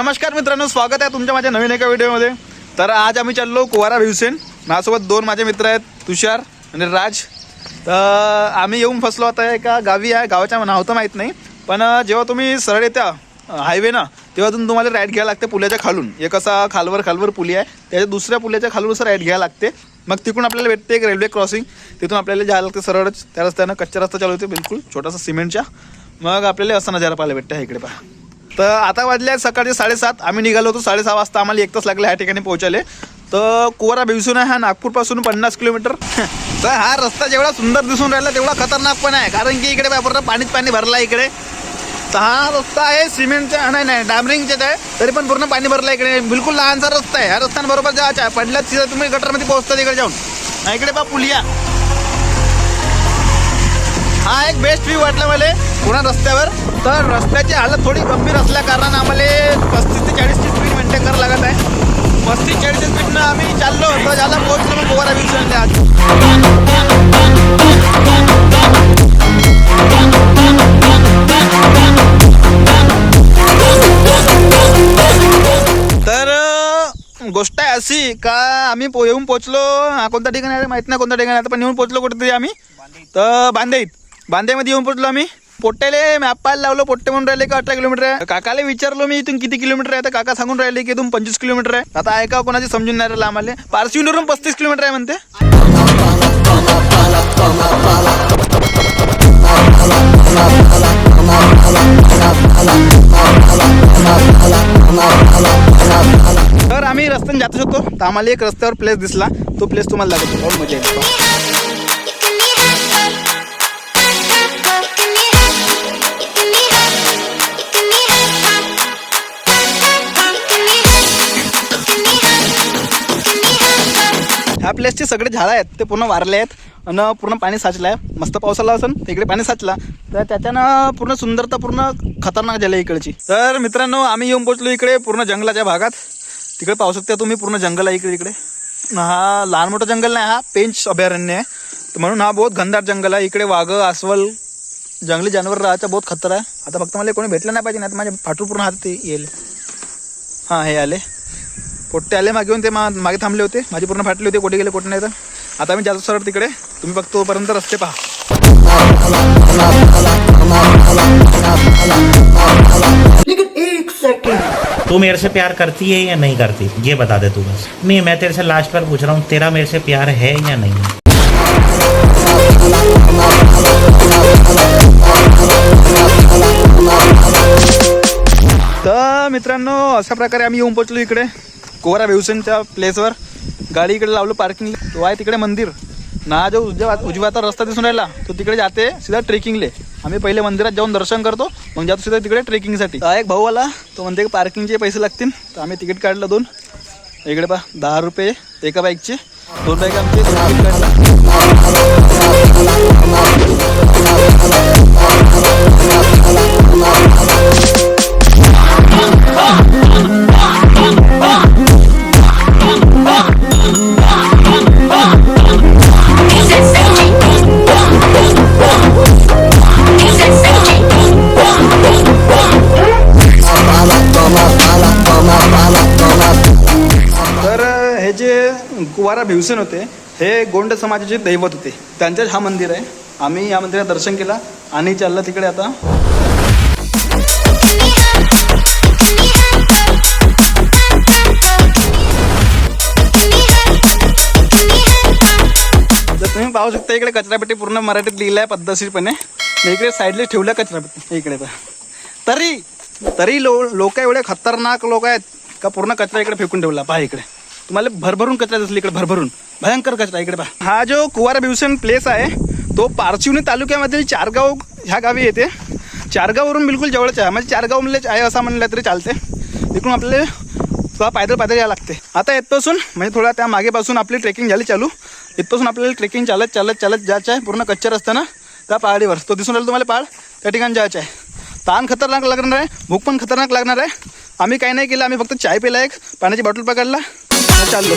नमस्कार मित्रांनो स्वागत आहे तुमच्या माझ्या नवीन एका व्हिडिओमध्ये. तर आज आम्ही चाललो कुवारा भिवसेन माझ्यासोबत दोन माझे मित्र आहेत तुषार आणि राज. तर आम्ही येऊन फसलो आता एका गावी आहे गावाच्या नाव तर माहीत नाही. पण जेव्हा तुम्ही सरळ येत्या हायवे ना तेव्हा तुम्हाला राईड घ्यायला लागते पुल्याच्या खालून. एक असा खालवर खालवर पुली आहे. त्याच्या दुसऱ्या पुल्याच्या खालून असं राईड घ्यायला लागते. मग तिकडून आपल्याला भेटते एक रेल्वे क्रॉसिंग तिथून आपल्याला जायला लागते सरळच त्या रस्त्यानं कच्चा रस्ता चालू होते बिलकुल छोटासा सिमेंटच्या. मग आपल्याला असा नजारा पाहायला भेटते इकडे पहा. तर आता वाजले सकाळचे साडेसात. आम्ही निघालो होतो साडेसहा वाजता. आम्हाला एक तास लागला ह्या ठिकाणी पोहोचायला. तर कुवारा भिवसून आहे हा नागपूरपासून पन्नास किलोमीटर. तर हा रस्ता जेवढा सुंदर दिसून राहिला तेवढा खतरनाक पण आहे. कारण की इकडे बा पूर्ण पाणीच पाणी भरला इकडे. तर हा रस्ता आहे सिमेंटचा. नाही नाही डांबरिंगच्याच आहे. तरी पण पूर्ण पाणी भरला इकडे. बिलकुल लहानसा रस्ता आहे. ह्या रस्त्यांबरोबर जायचं आहे पडल्यात तिथं तुम्ही गटरमध्ये पोहोचता तिकडे जाऊन. इकडे बा पुलिया. हा एक बेस्ट व्ह्यू वाटला मला. पुन्हा रस्त्यावर. तर रस्त्याची हालत थोडी गंभीर असल्या आम्हाला पस्तीस ते चाळीसची स्पीड मेंटेन करावं लागत आहे. पस्तीस चाळीसच्या स्पीडनं आम्ही चाललो तर ज्याला पोहोचलो मग गोवारा बीच आज. तर गोष्ट आहे अशी का आम्ही पो येऊन पोचलो कोणत्या ठिकाणी माहीत माहीत नाही कोणत्या ठिकाणी आता पण येऊन पोचलो कुठेतरी आम्ही. तर बांदेईत. बांदेमध्ये येऊन पोचलो आम्ही. पोट्टेले मॅप पाहायला लावलो पोट्टे म्हणून राहिले का अठरा किलोमीटर आहे? काकाला विचारलो मी इथून किती किलोमीटर आहे? तर काका सांगून राहिले की इथून पंचवीस किलोमीटर आहे. आता ऐका कोणाची समजून नाही राहिलं आम्हाला. पारशिवनीवरून पस्तीस किलोमीटर आहे म्हणते. तर आम्ही रस्त्याने जात शकतो तर आम्हाला एक रस्त्यावर प्लेस दिसला. तो प्लेस तुम्हाला लागतो मजा येईल ह्या प्लेसचे सगळे झाडं आहेत ते पूर्ण वारले आहेत आणि पूर्ण पाणी साचलं आहे मस्त पावसाला आला असेल इकडे पाणी साचला. तर त्याच्यानं पूर्ण सुंदरता पूर्ण खतरनाक झाली इकडची. तर मित्रांनो आम्ही येऊन पोचलो इकडे पूर्ण जंगलाच्या भागात. तिकडे पाहू शकता तुम्ही पूर्ण जंगल आहे इकडे इकडे. हा लहान मोठं जंगल नाही हा पेंच अभयारण्य आहे. तर म्हणून हा बहुत घनदाट जंगल आहे. इकडे वाघ अस्वल जंगली जानवर राहायचा बहुत खतर आहे. आता फक्त मला कोणी भेटलं नाही पाहिजे नाही तर माझ्या फाटू पूर्ण हात ते येईल. हां हे आले. पोट्टे आले मागे येऊन ते मा मागे थांबले होते. माझी पूर्ण फाटली होती कुठे गेले कुठे नाही तर. आता मी जातो सरळ तिकडे. तुम्ही फक्त तोपर्यंत रस्ते पहा. लेकिन एक सेकंड तू मेरे से प्यार करती है या नहीं करती? ये बता दे तू बस. नहीं मैं तेरे से लास्ट बार पूछ रहा हूँ तेरा मेरे से प्यार है या नहीं? है तर मित्रांनो अशा प्रकारे आम्ही येऊन पोहोचलो इकडे. कोरा भेवसेनच्या प्लेसवर गाडी इकडे लावलं पार्किंग तो आहे तिकडे मंदिर. ना जो उजव्या उजव्याचा रस्ता दिसून राहिला तो तिकडे जाते सीधा ट्रेकिंगले आम्ही पहिले मंदिरात जाऊन दर्शन करतो मग जातो सीधा तिकडे ट्रेकिंगसाठी हा एक भाऊ आला तो म्हणते की पार्किंगचे पैसे लागतील. तर आम्ही तिकीट काढलं दोन. इकडे पहा दहा रुपये एका बाईकचे दोन बाईक आमचे. दोन तर हे जे कुवारा भिवसेन होते हे गोंड समाजाचे दैवत होते. त्यांचेच हा मंदिर आहे. आम्ही या मंदिरात दर्शन केला आणि चाललं तिकडे आता. तुम्ही पाहू शकता इकडे कचरापेटी पूर्ण मराठीत लिहिलं आहे पद्धतशीरपणे इकडे साईडला ठेवलं कचरापेटी इकडे पहा तरी तरी लो लोक एवढे खतरनाक लोक आहेत का पूर्ण कचरा इकडे फेकून ठेवला? पहा इकडे. तुम्हाला भरभरून कचरा दिसली इकडे भरभरून. भयंकर कचरा इकडे पहा. हा जो कुवार भिवसेन प्लेस आहे तो पारचिवणी तालुक्यामधील चारगाव ह्या गावी येते. चारगाववरून बिलकुल जवळच आहे. म्हणजे चारगाव म्हणले आहे असं म्हणलं तरी चालते इकडून आपले थोडा पायदळ पायदळ यायला लागते. आता इथपासून म्हणजे थोडा त्या मागेपासून आपली ट्रेकिंग झाली चालू. इथपासून आपल्याला ट्रेकिंग चालत चालत चालत जायचं आहे पूर्ण कच्च्या ना त्या पहाडीवर. तो दिसून राहिला तुम्हाला पहाड? त्या ठिकाणी जायचं आहे ताण खतरनाक लागणार आहे भूक पण खतरनाक लागणार आहे. आम्ही काही नाही केलं आम्ही फक्त चाय पिला एक पाण्याची बॉटल पकडला आणि चाललो.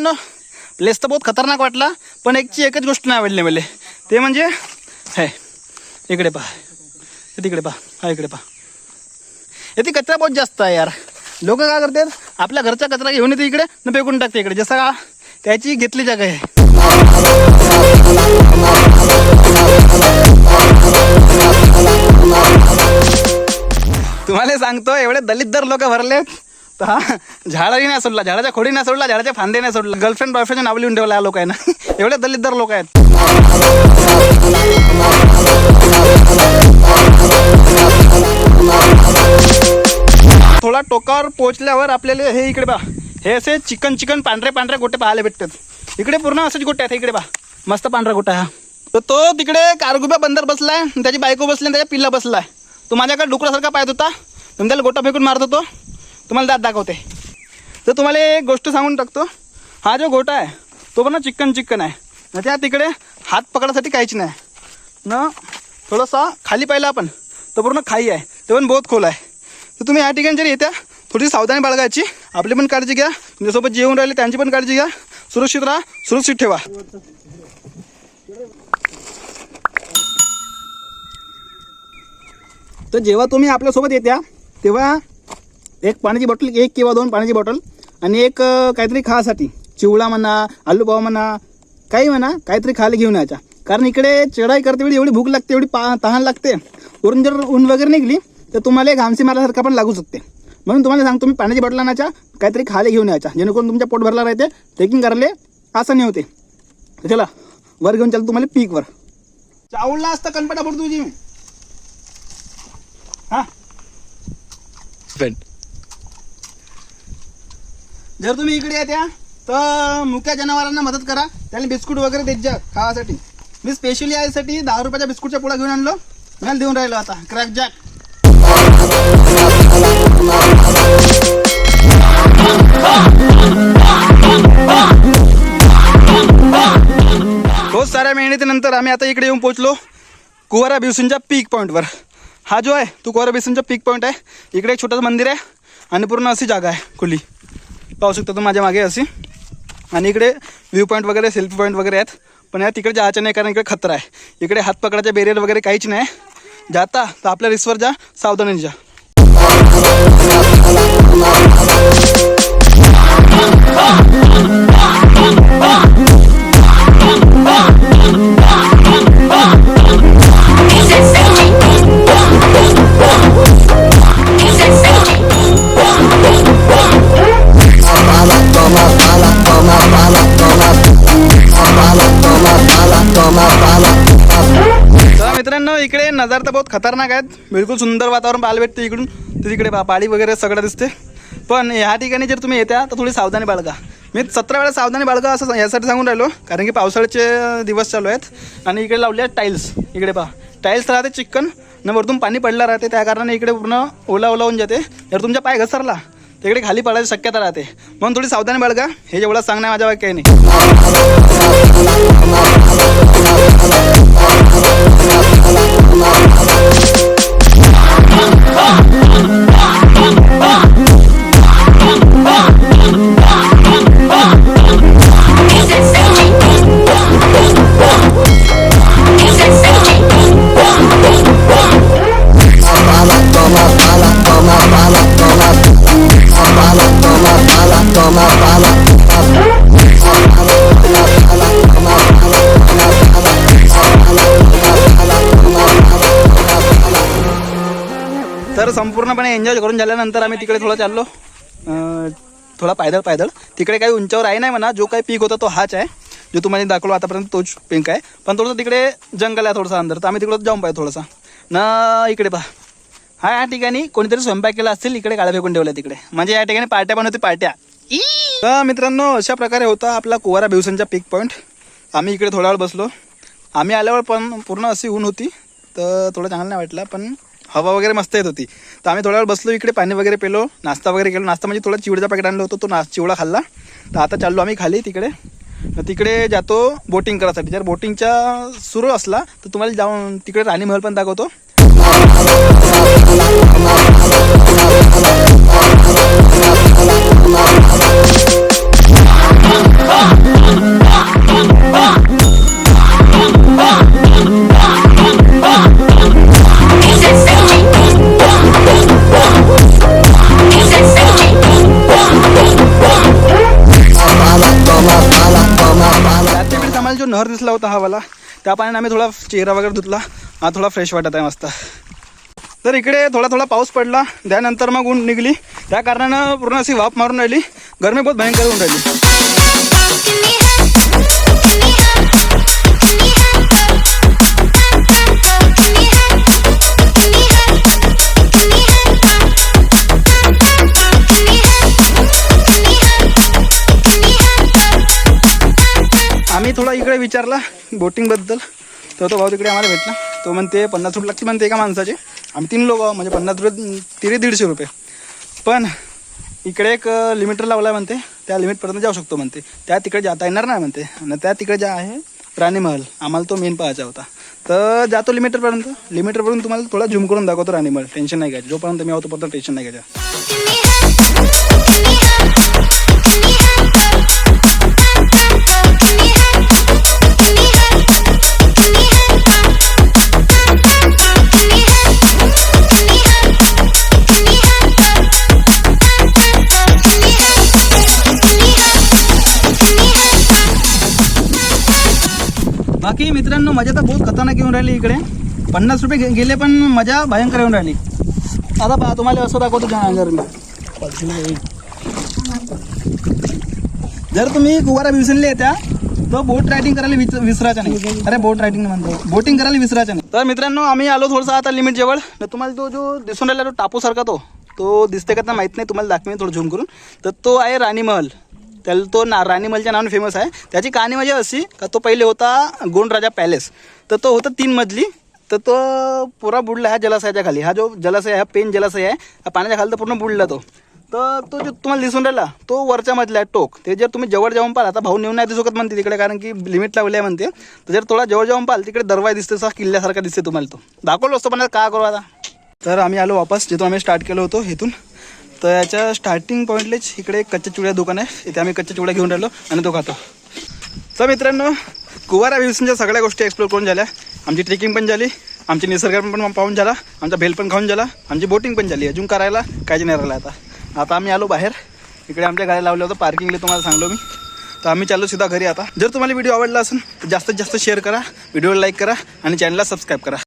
मित्रांनो प्लेस तर बहुत खतरनाक वाटला पण एकची एकच गोष्ट नाही आवडली मला. ते म्हणजे हे इकडे पहा. तिकडे पहा. हा इकडे पहा. येथे कचरा बहुत जास्त आहे यार. लोक काय करतात आपल्या घरचा कचरा घेऊन येते इकडे न फेकून टाकते इकडे. जसा का त्याची घेतली जागा आहे. तुम्हाला सांगतो एवढे दलित दर लोक भरले तर हा झाडाही नाही सोडला झाडाच्या खोडी नाही सोडला झाडाच्या फांदे नाही सोडला. गर्लफ्रेंड बॉयफ्रेंडचे नाव लिहून ठेवला या लोकांना एवढे दलितदार लोक आहेत. थोडा टोकावर पोहोचल्यावर आपल्याला हे इकडे बा हे असे चिकन चिकन पांढरे पांढरे गोटे पाहायला भेटतात. इकडे पूर्ण असेच गोटे आहेत इकडे बा मस्त पांढरा गोटा हा. तर तो तिकडे कारगुब्या बंदर बसलाय आणि त्याची बायको बसली आणि त्याच्या पिल्ला बसलाय. तो माझ्याकडे डुकरासारखा पाहत होता. तर त्याला गोटा फेकून मारत होतो. तुम्हाला दात दाखवते. तर तुम्हाला एक गोष्ट सांगून टाकतो. हा जो गोटा आहे तो पण चिकन चिकन आहे. ना त्या तिकडे हात पकडासाठी काहीच नाही. न थोडासा खाली पाहिला आपण तर पूर्ण खाई आहे. ते पण बहुत खोल आहे. तर तुम्ही या ठिकाणी जरी येत्या थोडी सावधानी बाळगायची. आपली पण काळजी घ्या. तुमच्यासोबत जे राहिले त्यांची पण काळजी घ्या. सुरक्षित राहा सुरक्षित ठेवा. तर जेव्हा तुम्ही आपल्यासोबत येत्या तेव्हा एक पाण्याची बॉटल एक किंवा दोन पाण्याची बॉटल आणि एक काहीतरी खासाठी. चिवडा म्हणा आलू पाव म्हणा काही म्हणा काहीतरी खायला घेऊन यायचा कारण इकडे चढाई करते वेळी एवढी भूक लागते एवढी पा तहान लागते. वरून जर ऊन वगैरे निघली तर तुम्हाला एक घामसी मारल्यासारखा पण लागू शकते. म्हणून तुम्हाला सांगतो मी पाण्याची बॉटल आणायच्या काहीतरी खायला घेऊन यायचा जेणेकरून तुमच्या पोट भरला राहते ट्रेकिंग करायला आसानी होते. तर चला वर घेऊन चालतो तुम्हाला पीकवर चावला असता कणपटा पडतो तुझी. हा? जर तुम्ही इकडे येत्या तर मुक्या जनावरांना मदत करा. त्याला बिस्कुट वगैरे देत जा खावासाठी. मी स्पेशली यासाठी दहा रुपयाच्या बिस्कुटच्या पुडा घेऊन आणलो. मला देऊन राहिलो आता. क्रॅक जॅक बहुत साऱ्या मेहनतीनंतर आम्ही आता इकडे येऊन पोहोचलो. कुवारा बिसूनच्या पीक पॉईंटवर हा जो आहे तो कुवारा बिवसूनचा पीक पॉईंट आहे. इकडे एक छोटंसं मंदिर आहे. आणि पूर्ण अशी जागा आहे खुली. पाहू शकता तो माझ्या मागे अशी. आणि इकडे व्ह्यू पॉईंट वगैरे सेल्फी पॉईंट वगैरे आहेत. पण या तिकडे जायचं नाही कारण इकडे खतरा आहे. इकडे हात पकडायचे बेरियर वगैरे काहीच नाही. जाता तर आपल्या रिस्कवर जा सावधानी जा. Oh, नजारा तर बहुत खतरनाक आहेत. बिलकुल सुंदर वातावरण पाहायला भेटते इकडून. तर तिकडे पहा पाळी वगैरे सगळं दिसते. पण ह्या ठिकाणी जर तुम्ही येत्या तर थोडी सावधानी बाळगा. मी सतरा वेळा सावधानी बाळगा असं यासाठी सांगून राहिलो. कारण की पावसाळ्याचे दिवस चालू आहेत. आणि इकडे लावले आहेत टाईल्स इकडे पहा. टाईल्स राहते चिकन न वरतून पाणी पडलं राहते. त्या कारणाने इकडे पूर्ण ओला ओला होऊन जाते. जर तुमचा पाय घसरला तिकडे खाली पडायची शक्यता राहते. म्हणून थोडी सावधानी बाळगा हे जेवढं सांगणं आहे माझ्या वाक्य काही नाही. संपूर्णपणे एन्जॉय करून झाल्यानंतर आम्ही तिकडे थोडं चाललो. थोडा पायदळ पायदळ. तिकडे काही उंचावर आहे नाही म्हणा जो काही पीक होता तो हाच आहे. जो तुम्हाला दाखवलो आतापर्यंत तोच पिंक आहे. पण थोडंसं तिकडे जंगल आहे थोडंसं अंदर तर आम्ही तिकडं जाऊन पाहिजे थोडंसं. ना इकडे पहा. हा या ठिकाणी कोणीतरी स्वयंपाक केला असतील इकडे गाड्या फेकून ठेवल्या तिकडे. म्हणजे या ठिकाणी पार्ट्या पण होती पार्ट्या. तर मित्रांनो अशा प्रकारे होता आपला कुवारा बिवसनचा पीक पॉईंट आम्ही इकडे थोडा वेळ बसलो. आम्ही आल्यावर पण पूर्ण अशी ऊन होती तर थोडं चांगलं नाही वाटलं पण हवा वगैरे मस्त येत होती. तर आम्ही थोड्या वेळ बसलो इकडे पाणी वगैरे पेलो नाश्ता वगैरे केलो. नाश्ता म्हणजे थोडा चिवड्याचा पॅकेट आणलं होतं तो ना चिवडा खाल्ला. तर आता चाललो आम्ही खाली तिकडे. तर तिकडे जातो बोटिंग करायसाठी. जर बोटिंगच्या सुरू असला तर तुम्हाला जाऊन तिकडे राणी महल पण दाखवतो. घेतला होता हवाला. त्या पाण्याने आम्ही थोडा चेहरा वगैरे धुतला. हा थोडा फ्रेश वाटत आहे मस्त. तर इकडे थोडा थोडा पाऊस पडला. त्यानंतर मग ऊन निघली. त्या कारणानं पूर्ण अशी वाफ मारून राहिली. गरमी बहुत भयंकर होऊन राहिली. आम्ही थोडा इकडे विचारला बोटिंगबद्दल तर तो भाऊ तिकडे आम्हाला भेटला. तो म्हणते पन्नास रुपये लागते म्हणते एका माणसाचे. आम्ही तीन लोक म्हणजे पन्नास रुपये तिरे दीडशे रुपये. पण इकडे एक लिमिटर लावला आहे म्हणते. त्या लिमिटपर्यंत जाऊ शकतो म्हणते. त्या तिकडे जाता येणार नाही म्हणते. आणि त्या तिकडे ज्या आहे राणीमहल आम्हाला तो मेन पाहायचा होता. तर जातो लिमिटरपर्यंत लिमिटरपर्यंत तुम्हाला थोडा झूम करून दाखवतो राणीमहल. टेन्शन नाही घ्यायचं. जोपर्यंत मी आहोत तोपर्यंत टेन्शन नाही घ्यायचं. बाकी मित्रांनो मजा तर बहुत खतरनाक येऊन राहिली इकडे. पन्नास रुपये गे- गेले पण मजा भयंकर येऊन राहिली. आता पहा तुम्हाला असं दाखवतो जर तुम्ही कुवारा विसरले येत्या तर बोट रायडिंग करायला विच विसरायचं नाही. अरे बोट रायडिंग म्हणतो. बोटिंग करायला विसरायचं नाही. तर मित्रांनो आम्ही आलो थोडंसं आता लिमिट जवळ. तर तुम्हाला तो जो दिसून राहिला तो टापूसारखा तो तो दिसते का तर माहीत नाही. तुम्हाला दाखवेन थोडं झूम करून. तर तो आहे राणीमहल. त्याला तो ना राणीमलच्या नावाने फेमस आहे. त्याची कहाणी म्हणजे अशी का तो पहिले होता गोंडराजा पॅलेस तर तो होता तीन मजली तर तो पुरा बुडला ह्या जलाशयाच्या खाली. हा जो जलाशय हा पेन जलाशय आहे हा पाण्याच्या खाली तर पूर्ण बुडला तो. तर तो जो तुम्हाला दिसून राहिला तो वरच्या मधला आहे टोक. ते जर तुम्ही जवळ जाऊन पाहाल आता भाऊ नेऊन नाही दिसू शकत म्हणते तिकडे कारण की लिमिट लावली आहे म्हणते. तर जर थोडा जवळ जाऊन पाहाल तिकडे दरवाजा दिसते असा किल्ल्यासारखा दिसते तुम्हाला तो. दाखवलो असतो पण आता काय करू आता? तर आम्ही आलो वापस जिथून आम्ही स्टार्ट केलं होतो इथून तर याच्या स्टार्टिंग पॉईंटलेच इकडे एक कच्च्या चिवड्या दुकान आहे. इथे आम्ही कच्च्या चिवड्या घेऊन राहिलो आणि तो खातो. तर मित्रांनो कुवारा व्हिल्सच्या सगळ्या गोष्टी एक्सप्लोर करून झाल्या. आमची ट्रेकिंग पण झाली आमची निसर्ग पण पाहून झाला आमचा भेल पण खाऊन झाला आमची बोटिंग पण झाली. अजून करायला काहीच नाही राहिलं आता. आता आम्ही आलो बाहेर. इकडे आमच्या गाड्या लावलं होतं पार्किंगला तुम्हाला सांगलो मी. तर आम्ही चाललो सीधा घरी आता. जर तुम्हाला व्हिडिओ आवडला असेल तर जास्तीत जास्त शेअर करा व्हिडिओला लाईक करा आणि चॅनलला सबस्क्राईब करा.